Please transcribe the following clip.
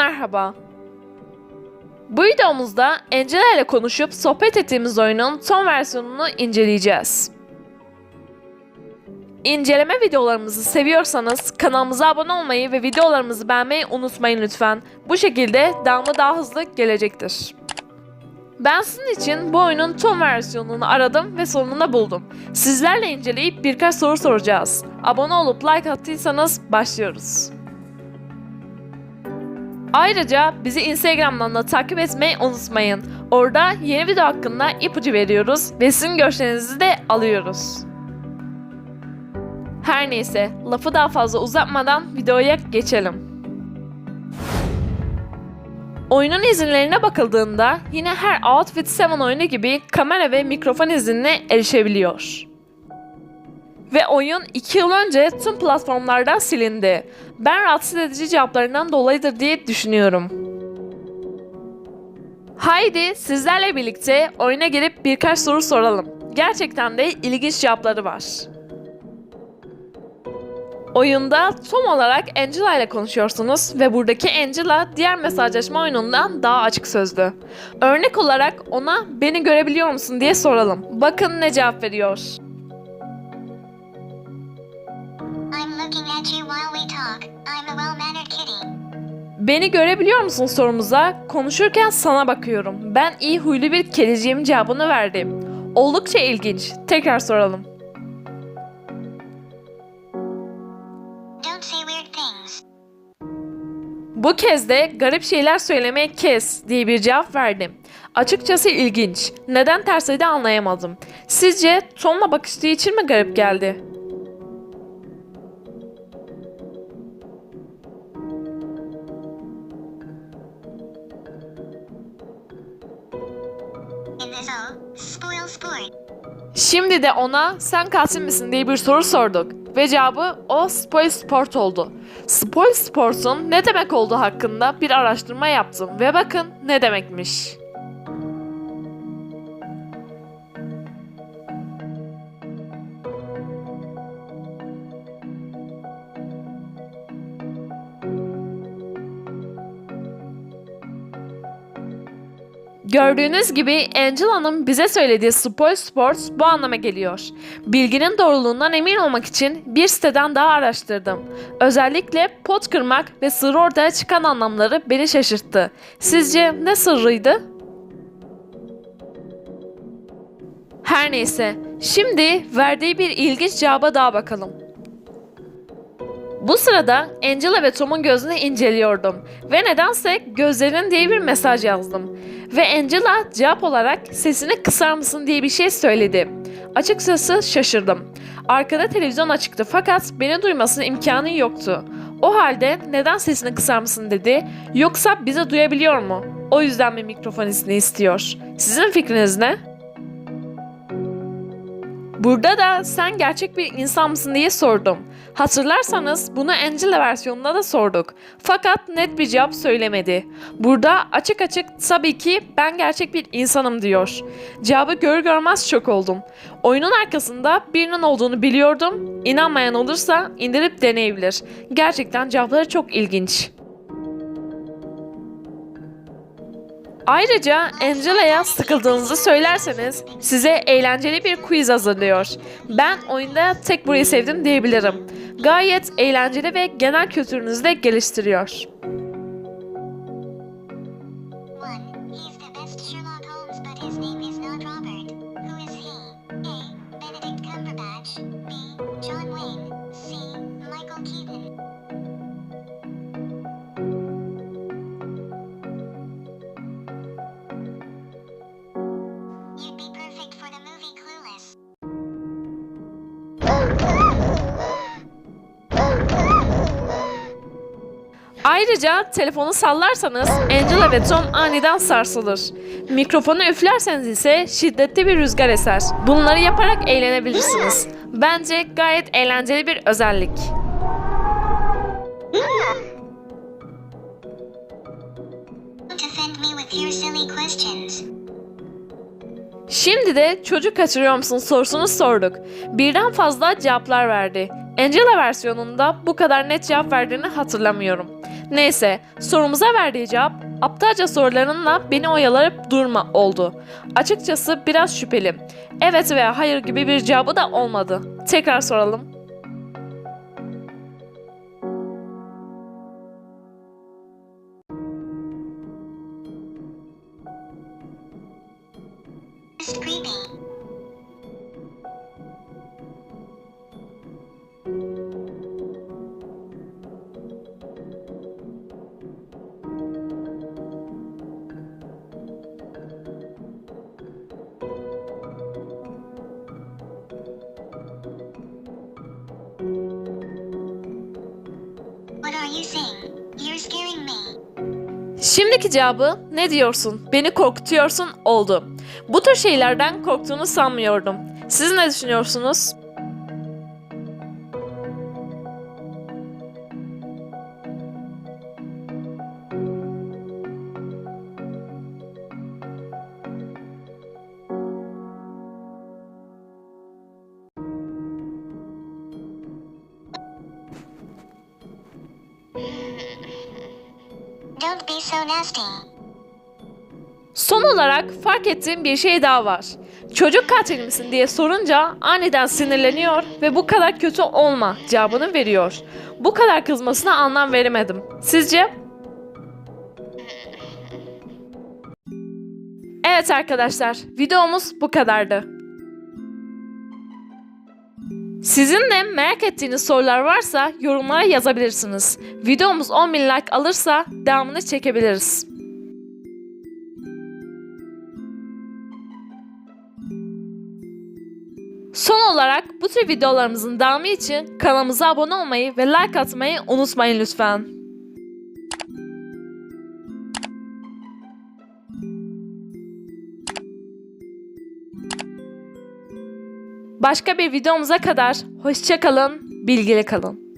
merhaba. Bu videomuzda Angela ile konuşup sohbet ettiğimiz oyunun son versiyonunu inceleyeceğiz. İnceleme videolarımızı seviyorsanız kanalımıza abone olmayı ve videolarımızı beğenmeyi unutmayın lütfen. Bu şekilde devamı daha hızlı gelecektir. Ben sizin için bu oyunun son versiyonunu aradım ve sonunda buldum. Sizlerle inceleyip birkaç soru soracağız. Abone olup like attıysanız başlıyoruz. Ayrıca bizi Instagram'dan da takip etmeyi unutmayın. Orada yeni video hakkında ipucu veriyoruz ve sizin görüşlerinizi de alıyoruz. Her neyse, lafı daha fazla uzatmadan videoya geçelim. Oyunun izinlerine bakıldığında yine her Outfit 7 oyunu gibi kamera ve mikrofon iznine erişebiliyor. Ve oyun 2 yıl önce tüm platformlardan silindi. Ben rahatsız edici cevaplarından dolayıdır diye düşünüyorum. Haydi sizlerle birlikte oyuna girip birkaç soru soralım. Gerçekten de ilginç cevapları var. Oyunda Tom olarak Angela ile konuşuyorsunuz ve buradaki Angela diğer mesajlaşma oyunundan daha açık sözlü. Örnek olarak ona beni görebiliyor musun diye soralım. Bakın ne cevap veriyor. Beni görebiliyor musun sorumuza konuşurken sana bakıyorum. Ben iyi huylu bir kediciğim cevabını verdim. Oldukça ilginç. Tekrar soralım. Bu kez de garip şeyler söylemeyi kes diye bir cevap verdim. Açıkçası ilginç. Neden tersledi anlayamadım. Sizce Tom'la bakıştığı için mi garip geldi? Şimdi de ona sen katil misin diye bir soru sorduk. Ve cevabı o Spoil Sport oldu. Spoil Sports'un ne demek olduğu hakkında bir araştırma yaptım ve bakın ne demekmiş. Gördüğünüz gibi Angela'nın bize söylediği spoil sports bu anlama geliyor. Bilginin doğruluğundan emin olmak için bir siteden daha araştırdım. Özellikle pot kırmak ve sır ortaya çıkan anlamları beni şaşırttı. Sizce ne sırrıydı? Her neyse, şimdi verdiği bir ilginç cevaba daha bakalım. Bu sırada Angela ve Tom'un gözünü inceliyordum ve nedense gözlerin diye bir mesaj yazdım. Ve Angela cevap olarak sesini kısar mısın diye bir şey söyledi. Açıkçası şaşırdım. Arkada televizyon açıktı fakat beni duymasının imkanı yoktu. O halde neden sesini kısar mısın dedi yoksa bizi duyabiliyor mu? O yüzden mi mikrofon izni istiyor? Sizin fikriniz ne? Burada da sen gerçek bir insan mısın diye sordum. Hatırlarsanız bunu Angela versiyonunda da sorduk. Fakat net bir cevap söylemedi. Burada açık açık tabii ki ben gerçek bir insanım diyor. Cevabı görür görmez şok oldum. Oyunun arkasında birinin olduğunu biliyordum. İnanmayan olursa indirip deneyebilir. Gerçekten cevapları çok ilginç. Ayrıca Angela'ya sıkıldığınızı söylerseniz size eğlenceli bir quiz hazırlıyor. Ben oyunda tek burayı sevdim diyebilirim. Gayet eğlenceli ve genel kültürünüzü de geliştiriyor. Ayrıca telefonu sallarsanız Angela ve Tom aniden sarsılır. Mikrofonu üflerseniz ise şiddetli bir rüzgar eser. Bunları yaparak eğlenebilirsiniz. Bence gayet eğlenceli bir özellik. Offend me with your silly questions. Şimdi de çocuk kaçırıyor musun sorusunu sorduk. Birden fazla cevaplar verdi. Angela versiyonunda bu kadar net cevap verdiğini hatırlamıyorum. Neyse, sorumuza verdiği cevap aptalca sorularınla beni oyalayıp durma oldu. Açıkçası biraz şüpheli. Evet veya hayır gibi bir cevabı da olmadı. Tekrar soralım. Şimdiki cevabı ne diyorsun? Beni korkutuyorsun oldu. Bu tür şeylerden korktuğunu sanmıyordum. Siz ne düşünüyorsunuz? Son olarak fark ettiğim bir şey daha var. Çocuk katil misin diye sorunca aniden sinirleniyor ve bu kadar kötü olma cevabını veriyor. Bu kadar kızmasına anlam veremedim. Sizce? Evet arkadaşlar, videomuz bu kadardı. Sizin de merak ettiğiniz sorular varsa yorumlara yazabilirsiniz. Videomuz 10.000 like alırsa devamını çekebiliriz. Son olarak bu tür videolarımızın devamı için kanalımıza abone olmayı ve like atmayı unutmayın lütfen. Başka bir videomuza kadar hoşça kalın, bilgili kalın.